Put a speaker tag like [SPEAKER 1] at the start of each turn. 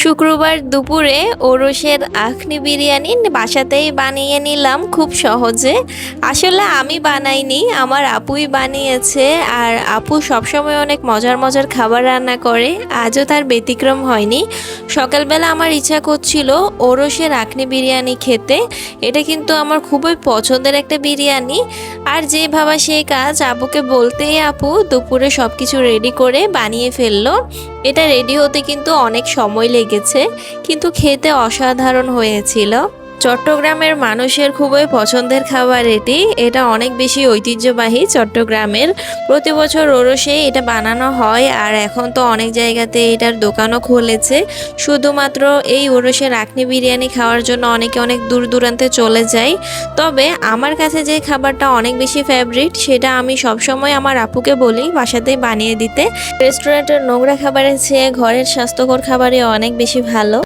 [SPEAKER 1] শুক্রবার দুপুরে ওরসের আখনি বিরিয়ানি বাসাতেই বানিয়ে নিলাম খুব সহজে। আসলে আমি বানাইনি, আমার আপুই বানিয়েছে আর আপু সবসময় অনেক মজার মজার খাবার রান্না করে, আজও তার ব্যতিক্রম হয়নি। সকালবেলা আমার ইচ্ছা করছিল ওরসের আখনি বিরিয়ানি খেতে, এটা কিন্তু আমার খুবই পছন্দের একটা বিরিয়ানি। আর যে ভাবা সেই কাজ আপুকে বলতেই আপু দুপুরে সব কিছু রেডি করে বানিয়ে ফেলল। এটা রেডি হতে কিন্তু অনেক সময় লেগেছে কিন্তু খেতে অসাধারণ হয়েছিল। চট্টগ্রামের মানুষের খুবই পছন্দের খাবার এটি। এটা অনেক বেশি ঐতিহ্যবাহী চট্টগ্রামের। প্রতি বছর ওরসে এটা বানানো হয় আর এখন তো অনেক জায়গাতে এটার দোকানও খুলেছে। শুধুমাত্র এই ওরসের আখনি বিরিয়ানি খাওয়ার জন্য অনেকে অনেক দূর দূরান্তে চলে যায়। তবে আমার কাছে যে খাবারটা অনেক বেশি ফেভারিট সেটা আমি সবসময় আমার আপুকে বলি বাসাতেই বানিয়ে দিতে। রেস্টুরেন্টের নোংরা খাবারের চেয়ে ঘরের স্বাস্থ্যকর খাবারই অনেক বেশি ভালো।